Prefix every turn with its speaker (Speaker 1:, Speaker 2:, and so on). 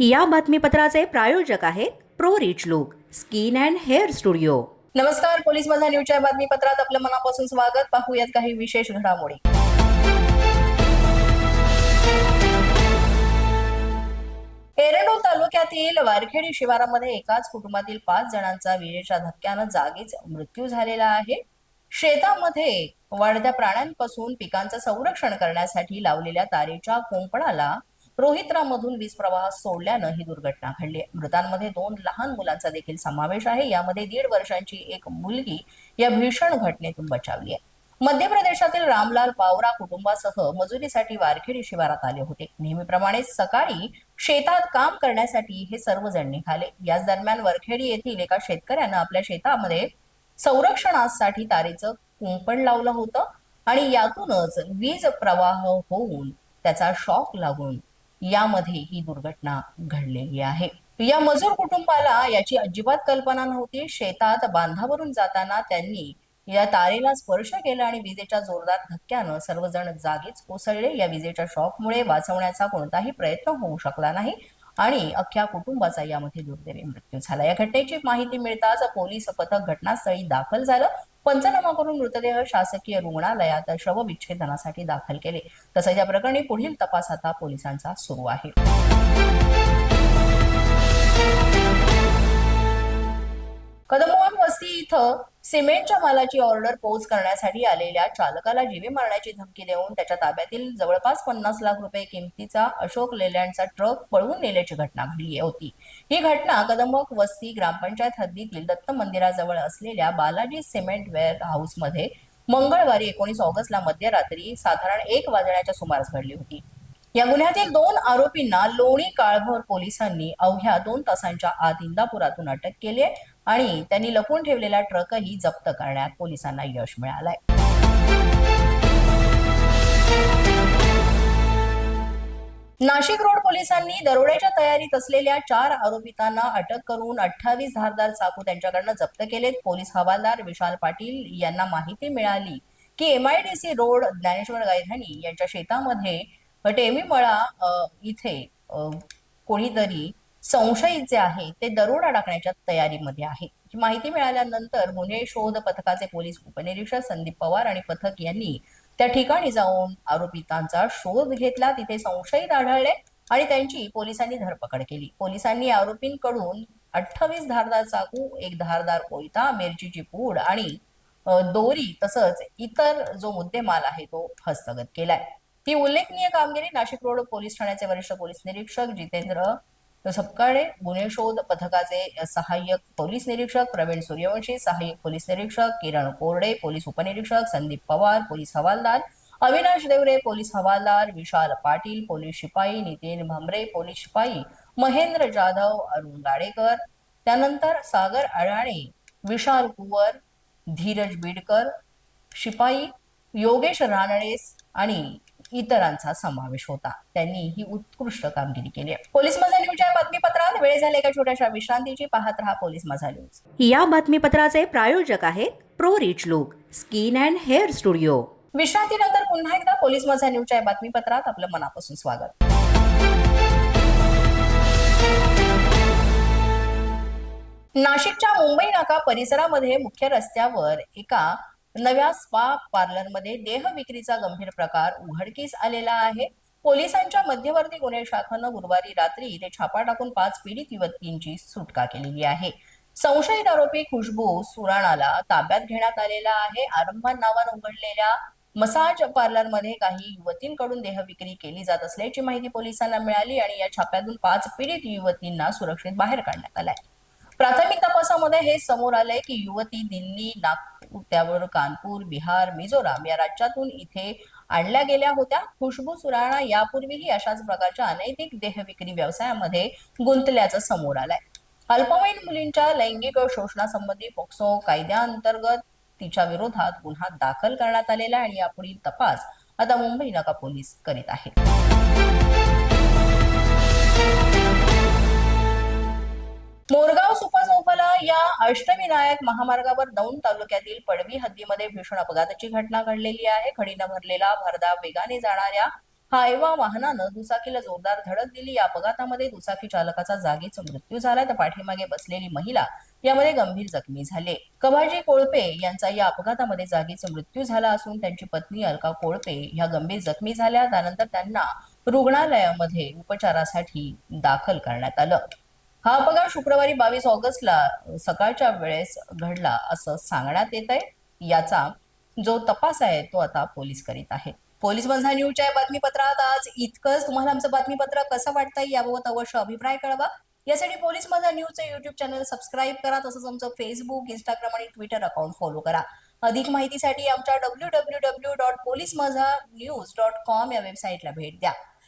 Speaker 1: या बातमीपत्राचे प्रायोजक आहेत pro rich look skin and hair studio.
Speaker 2: नमस्कार पोलीस माझा न्यूजच्या बातमीपत्रात आपलं मनापासून स्वागत. पाहूयात काही विशेष घडामोडी. एरंडोल तालुक्यातील वारखेडी शिवारामध्ये एकाच कुटुंबातील पाच जणांचा विजेच्या धक्क्यानं जागीच मृत्यू झालेला आहे. शेतामध्ये वाढत्या प्राण्यांपासून पिकांचं संरक्षण करण्यासाठी लावलेल्या तारेच्या कोंपणाला रोहित्रामधून वीज प्रवाह सोडल्यानं ही दुर्घटना घडली. आहे. मृतांमध्ये दोन लहान मुलांचा देखील समावेश आहे. यामध्ये दीड वर्षांची एक मुलगी या भीषण घटनेतून बचावली आहे. मध्य प्रदेशातील रामलाल पावरा कुटुंबासह मजुरीसाठी वारखेडी शिवारात आले होते. नेहमीप्रमाणे सकाळी शेतात काम करण्यासाठी हे सर्वजण निघाले. याच दरम्यान वरखेडी येथील एका शेतकऱ्यानं आपल्या शेतामध्ये संरक्षणासाठी तारेचं कुंपण लावलं होतं आणि यातूनच वीज प्रवाह होऊन त्याचा शॉक लागून यामध्ये ही दुर्घटना घडलेली आहे. या मजूर कुटुंबाला याची अजिबात कल्पना नव्हती. शेतात बांधावरून जाताना त्यांनी या तारेला स्पर्श केला आणि विजेच्या जोरदार धक्क्यानं सर्वजण जागीच कोसळले. या विजेच्या शॉकमुळे वाचवण्याचा कोणताही प्रयत्न होऊ शकला नाही आणि अख्ख्या कुटुंबाचा यामध्ये दुर्दैवी मृत्यू झाला. या घटनेची माहिती मिळताच पोलीस पथक घटनास्थळी दाखल झालं. पंचनामा करून मृतदेह शासकीय रुग्णालयात शवविच्छेदनासाठी दाखल केले. तसंच या प्रकरणी पुढील तपास आता पोलिसांचा सुरू आहे. इथं सिमेंटच्या मालाची ऑर्डर पोच करण्यासाठी आलेल्या चालकाला जीवे मारण्याची धमकी देऊन त्याच्या ताब्यातील जवळपास पन्नास लाख रुपये किमतीचा अशोक लेलँडचा ट्रक पळवून नेल्याची घटना घडली होती. ही घटना कदमवाक वस्ती ग्रामपंचायत हद्दीतील दत्त मंदिराजवळ असलेल्या बालाजी सिमेंट वेअर हाऊसमध्ये मंगळवारी एकोणीस ऑगस्टला मध्यरात्री साधारण एक वाजण्याच्या सुमारास घडली होती. या गुन्ह्यातील दोन आरोपींना लोणी काळभोर पोलिसांनी अवघ्या दोन तासांच्या आत इंदापुरातून अटक केली आणि त्यांनी लपून ठेवलेला ट्रकही जप्त करण्यात पोलिसांना यश मिळालंय. नाशिक रोड पोलिसांनी दरोड्याच्या तयारीत असलेल्या चार आरोपितांना अटक करून अठ्ठावीस धारदार चाकू त्यांच्याकडनं जप्त केलेत. पोलीस हवालदार विशाल पाटील यांना माहिती मिळाली की एमआयडीसी रोड ज्ञानेश्वर गायधानी यांच्या शेतामध्ये टेमीमळा अ, इथे कोणीतरी संशयित जे आहे ते दरोडा टाकण्याच्या तयारीमध्ये आहे. माहिती मिळाल्यानंतर गुन्हे शोध पथकाचे पोलीस उपनिरीक्षक संदीप पवार आणि पथक यांनी त्या ठिकाणी जाऊन आरोपितांचा शोध घेतला. तिथे संशयित आढळले आणि त्यांची पोलिसांनी धरपकड केली. पोलिसांनी आरोपींकडून अठ्ठावीस धारदार चाकू एक धारदार कोयता मिरचीची पूड आणि दोरी तसंच इतर जो मुद्देमाल आहे तो हस्तगत केलाय. ही उल्लेखनीय कामगिरी नाशिक रोड पोलीस ठाण्याचे वरिष्ठ पोलीस निरीक्षक जितेंद्र सपकाळे गुन्हे शोध पथकाचे सहाय्यक पोलीस निरीक्षक प्रवीण सूर्यवंशी सहाय्यक पोलीस निरीक्षक किरण कोरडे पोलीस उपनिरीक्षक संदीप पवार पोलीस हवालदार अविनाश देवरे पोलीस हवालदार विशाल पाटील पोलीस शिपाई नितीन भांबरे पोलीस शिपाई महेंद्र जाधव अरुण गाडेकर त्यानंतर सागर अडाणे विशाल कुवर धीरज बीडकर शिपाई योगेश रानडेस आणि इतरांचा समावेश होता. त्यांनी ही उत्कृष्ट कामगिरी केली आहे. पोलीस माझा न्यूजच्या बातमीपत्रात वेळ झाले एका छोट्याशा विश्रांतीची? पाहत रहा पोलीस माझा न्यूज
Speaker 1: या बातमीपत्राचे प्रायोजक आहेत pro rich look skin and hair studio
Speaker 2: विश्रांतीनंतर पुन्हा एकदा पोलीस माझा न्यूजच्या या बातमीपत्रात आपलं मनापासून स्वागत. नाशिकच्या मुंबई नाका परिसरामध्ये मुख्य रस्त्यावर एका नव्या स्पा पार्लरमध्ये देह विक्रीचा गंभीर प्रकार उघडकीस आलेला आहे. पोलिसांच्या मध्यवर्ती गुन्हे शाखेनं गुरुवारी रात्री ते छापा टाकून पाच पीडित युवतींची सुटका केलेली आहे. संशयित आरोपी खुशबू सुराणाला ताब्यात घेण्यात आलेला आहे. आरंभात नावानं उघडलेल्या मसाज पार्लरमध्ये काही युवतींकडून देह विक्री केली जात असल्याची माहिती पोलिसांना मिळाली आणि या छाप्यातून पाच पीडित युवतींना सुरक्षित बाहेर काढण्यात आलाय. प्राथमिक तपासामध्ये हे समोर आलंय की युवती दिल्ली नागपूर त्यावर कानपूर बिहार मिझोराम या राज्यातून इथे आणल्या गेल्या होत्या. खुशबू सुराणा यापूर्वीही अशाच प्रकारच्या अनैतिक देहविक्री व्यवसायामध्ये गुंतल्याचं समोर आलंय. अल्पवयीन मुलींच्या लैंगिक शोषणासंबंधी पोक्सो कायद्याअंतर्गत तिच्या विरोधात गुन्हा दाखल करण्यात आलेला आहे आणि यापुढील तपास आता मुंबई नका पोलीस करीत आहेत. अष्टविनायक महामार्गावर दौंड तालुक्यातील पडवी हद्दीमध्ये भीषण अपघाताची घटना घडलेली आहे. खडीनं भरलेला भरधाव वेगाने जाणाऱ्या हायवा वाहनानं दुचाकीला जोरदार धडक दिली. या अपघातामध्ये दुचाकी चालकाचा जागीच मृत्यू झाला. तर पाठीमागे बसलेली महिला यामध्ये गंभीर जखमी झाले. कभाजी कोळपे यांचा या अपघातामध्ये जागीच मृत्यू झाला असून त्यांची पत्नी अलका कोळपे ह्या गंभीर जखमी झाल्या. त्यानंतर त्यांना रुग्णालयामध्ये उपचारासाठी दाखल करण्यात आलं. हा अपघात शुक्रवारी बावीस ऑगस्टला सकाळच्या वेळेस घडला असं सांगण्यात येत आहे. याचा जो तपास आहे तो आता पोलीस करीत आहेत पोलीस बंधा न्यूजच्या या बातमीपत्रात आज इतकंच. तुम्हाला आमचं बातमीपत्र कसं वाटतंय याबाबत अवश्य अभिप्राय कळवा. यासाठी पोलीस माझा न्यूजचं युट्यूब चॅनल सबस्क्राईब करा तसंच आमचं फेसबुक इंस्टाग्राम आणि ट्विटर अकाउंट फॉलो करा. अधिक माहितीसाठी आमच्या W W W dot police Majha news dot com या वेबसाईटला भेट द्या.